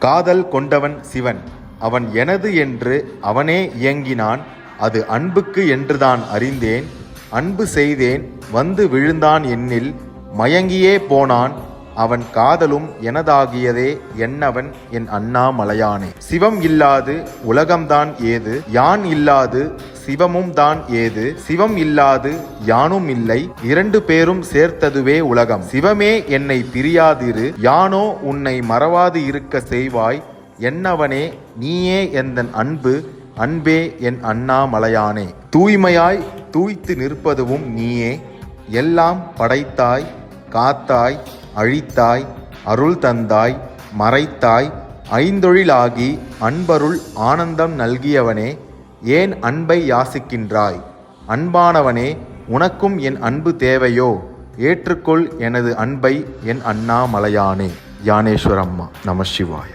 காதல் கொண்டவன் சிவன். அவன் எனது என்று அவனே இயங்கினான். அது அன்புக்கு என்றுதான் அறிந்தேன். அன்பு செய்தேன் வந்து விழுந்தான் என்னில். மயங்கியே போனான். அவன் காதலும் எனதாகியதே என்னவன் என் அண்ணாமலையானே. சிவம் இல்லாது உலகம்தான் ஏது? யான் இல்லாது சிவமும் தான் ஏது? சிவம் இல்லாது யானும் இல்லை. இரண்டு பேரும் சேர்த்ததுவே உலகம். சிவமே என்னை பிரியாதிரு. யானோ உன்னை மறவாது இருக்க செய்வாய். என்னவனே நீயே எந்தன் அன்பு? அன்பே என் அண்ணாமலையானே தூய்மையாய் தூய்த்து நிற்பதுவும் நீயே. எல்லாம் படைத்தாய் காத்தாய் அழித்தாய் அருள் தந்தாய் மறைத்தாய். ஐந்தொழிலாகி அன்பருள் ஆனந்தம் நல்கியவனே. ஏன் அன்பை யாசிக்கின்றாய்? அன்பானவனே உனக்கும் என் அன்பு தேவையோ? ஏற்றுக்கொள் எனது அன்பை என் அண்ணாமலையானே. யானேஸ்வரம்மா நம சிவாய.